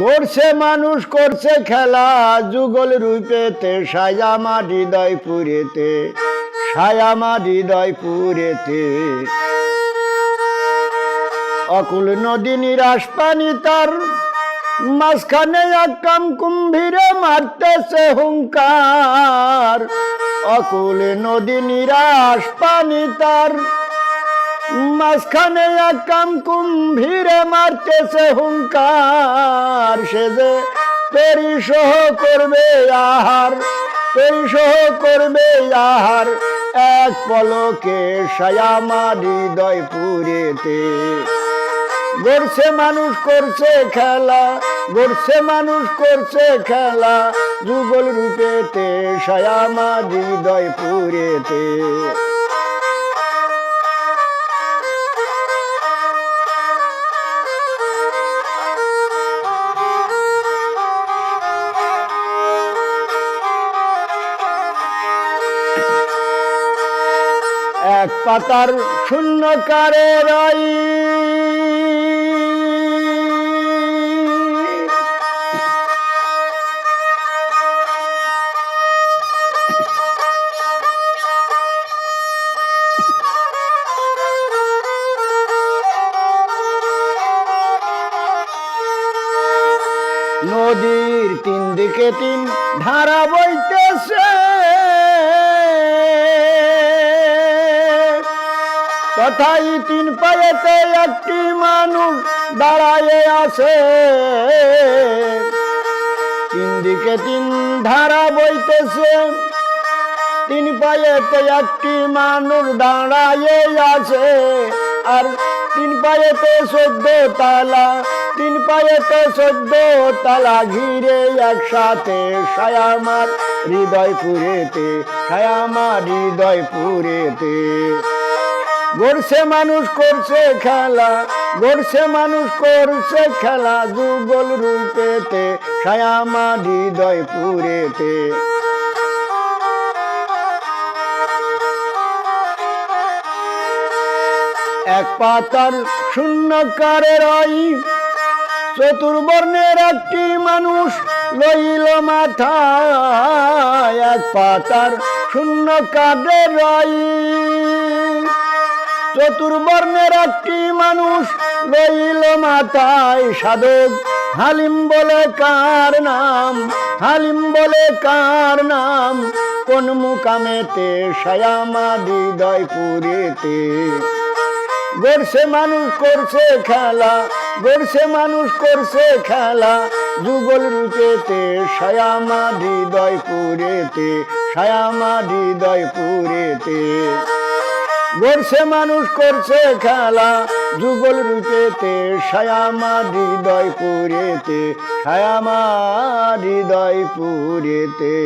গড়ছে মানুষ, করছে খেলা। যুগল রূপেতে সায়ামা হৃদয় পুরেতে সায়ামা হৃদয় পুরেতে অকুল নদী নিরাশ পানি তার, মাঝখানে একাম কুম্ভীরে মারতেছে হুঙ্কার। অকুল নদী নিরাশ পানি তার, মাঝখানে একাম কুম্ভীরে মারতেছে হুঙ্কার, সে যে তরি সহ করবে আহার তরি সহ করবে আহার, এক পলকে সায়ামা হৃদয় পুরেতে গড়ছে মানুষ, করছে খেলা, গড়ছে মানুষ, করছে খেলা, যুগল রূপেতে সায়ামা হৃদয় পুরেতে এক পাতার শূন্য কারে রই। নদীর তিন দিকে তিন ধারা বইতেছে। তথাই তিন পায়েতে একটি মানুষ দাঁড়ায়ে আছে। তিন দিকে তিন ধারা বইতেছে, তিন পায়েতে একটি মানুষ দাঁড়ায়ে আছে। আর তিন পায়েতে সদ্য তালা, তিন পায়েতে সদ্য তালা ঘিরে একসাথে সায়ামার হৃদয় পুরেতে, সায়ামার হৃদয় পুরেতে। গড়ছে মানুষ, করছে খেলা। গড়ছে মানুষ, করছে খেলা। যুগল রূপেতে সায়ামা হৃদয় পুরেতে এক পাতার শূন্য কারে রই চতুর্বর্ণের একটি মানুষ লইল মাথা এক পাতার শূন্য কারে রই চতুর্বর্ণের একটি মানুষ লইল মাথায় সাধক। হালিম বলে কার নাম? হালিম বলে কার নাম? কোন মুকামেতে সায়ামা হৃদয় পুরেতে গড়ছে মানুষ, করছে খেলা। গড়ছে মানুষ, করছে খেলা। যুগল রূপেতে সায়ামা হৃদয় পুরেতে সায়ামা হৃদয় পুরেতে গড়ছে মানুষ করছে খেলা। যুগল রূপেতে সায়ামা হৃদয় পুরেতে সায়ামা হৃদয় পুরেতে